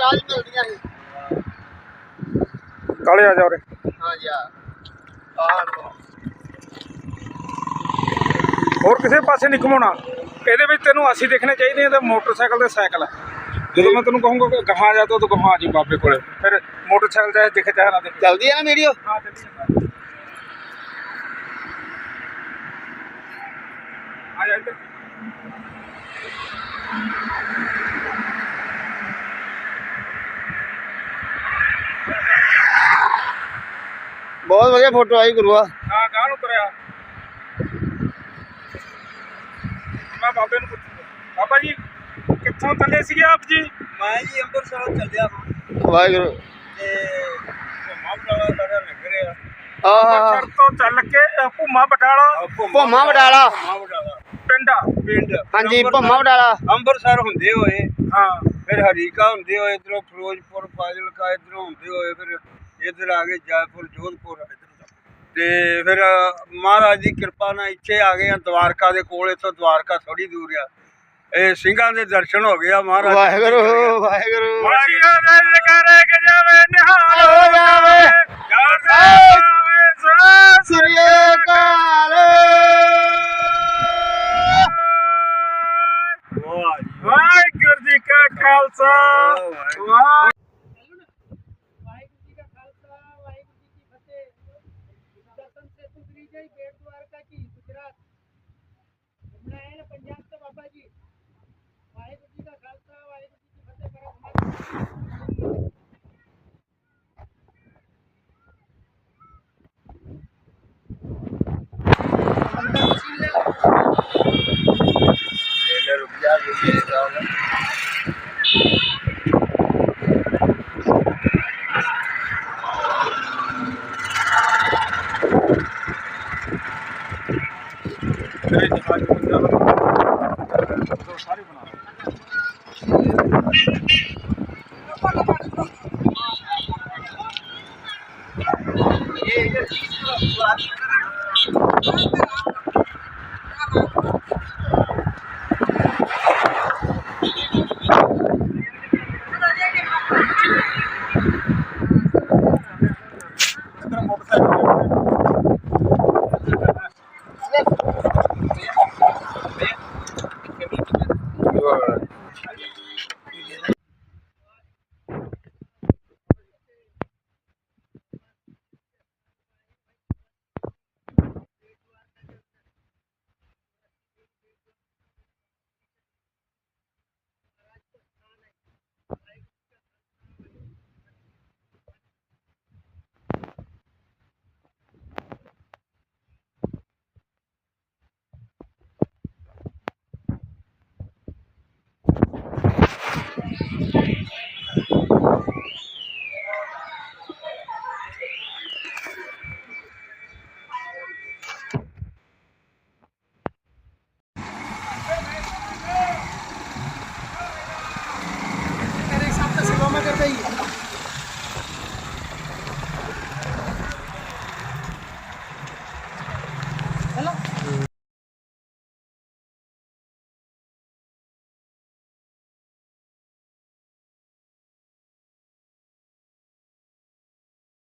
ਰਾਜ ਮਿਲਦੀਆਂ ਸੀ ਕਾਲੇ ਆ ਜਾ ਉਰੇ। ਹਾਂ ਜੀ ਆਹ ਹੋਰ ਕਿਸੇ ਪਾਸੇ ਨਹੀਂ ਘੁਮਾਉਣਾ। ਇਹਦੇ ਵਿੱਚ ਤੈਨੂੰ ਅਸੀਂ ਦੇਖਣੇ ਚਾਹੀਦੇ ਆ ਤੇ ਮੋਟਰਸਾਈਕਲ ਤੇ ਸਾਈਕਲ ਜਦੋਂ ਮੈਂ ਤੈਨੂੰ ਕਹੂੰਗਾ ਕਿ ਗਾਹਾਂ ਜਾ ਤੋ ਗਾਹਾਂ ਜੀ ਬਾਬੇ ਕੋਲੇ। ਫਿਰ ਮੋਟਰਸਾਈਕਲ ਚਾਹੇ ਦਿਖੇ ਚਾਹੇ ਨਾ ਦਿਖੇ। ਚੱਲਦੀ ਹੈ ਨਾ ਵੀਡੀਓ ਹਾਂ ਚੱਲੀ ਆ ਜਾ ਇੱਧਰ। ਬਹੁਤ ਵਧੀਆ ਫੋਟੋ ਆਈ ਗੁਰੂਆ। ਹਾਂ ਗਾਹ ਨੂੰ ਤੁਰਿਆ। ਮੈਂ ਬਾਬੇ ਨੂੰ ਪੁੱਛੂਗਾ। ਬਾਬਾ ਜੀ ਕਿੱਥੋਂ ਥੱਲੇ ਸੀਗੇ ਆਪ ਜੀ? ਮੈਂ ਜੀ ਅੰਮ੍ਰਿਤਸਰ ਚੱਲਿਆ ਹਾਂ ਵਾਹਿਗੁਰੂ। ਤੇ ਘੁੰਮਾ ਬਟਾਲਾ ਸਾਡਾ ਲੱਗ ਰਿਹਾ ਆਹ। ਅੰਮ੍ਰਿਤਸਰ ਤੋਂ ਚੱਲ ਕੇ ਅ, ਭੂਮਾ ਬਟਾਲਾ। ਭੋਮਾ ਵਡਾਲਾ ਭੁੰਮਾ ਪਿੰਡਾ। ਪਿੰਡ। ਹਾਂਜੀ ਅੰਮ੍ਰਿਤਸਰ- ਭੋਮਾ ਵਡਾਲਾ ਅੰਮ੍ਰਿਤਸਰ ਹੁੰਦੇ ਹੋਏ। ਹਾਂ। ਫਿਰ ਹਰੀਕਾ ਹੁੰਦੇ ਹੋਏ ਇਧਰੋਂ ਫਿਰੋਜ਼ਪੁਰ ਫਾਜ਼ਿਲਕਾ ਇਧਰੋਂ ਹੁੰਦੇ ਹੋਏ ਫਿਰ ਇਧਰ ਆ ਗਏ ਜੈਪੁਰ ਜੋਧਪੁਰ ਤੇ ਫਿਰ ਮਹਾਰਾਜ ਦੀ ਕਿਰਪਾ ਨਾਲ ਇੱਥੇ ਆ ਗਏ ਆ ਦਵਾਰਕਾ ਦੇ ਕੋਲ ਇੱਥੋਂ ਦਵਾਰਕਾ ਥੋੜੀ ਦੂਰ ਆ। ਇਹ ਸਿੰਘਾਂ ਦੇ ਦਰਸ਼ਨ ਹੋ ਗਏ ਆ ਮਹਾਰਾਜ ਵਾਹਿਗੁਰੂ। ਵਾਹਿਗੁਰੂ ਵਾਸ਼ੀਆਂ ਦਾ ਕਰੇ ਕਿ ਜਾਵੇ ਨਿਹਾਲ ਹੋ ਜਾਵੇ। ਜਾਵੇ ਸ੍ਰੀ ਅਕਾਲ ਵਾਹਿਗੁਰੂ ਜੀ ਕਾ ਖਾਲਸਾ ਵਾਹਿਗੁਰੂ। ਵਾਹਿ Waheguru Let's go.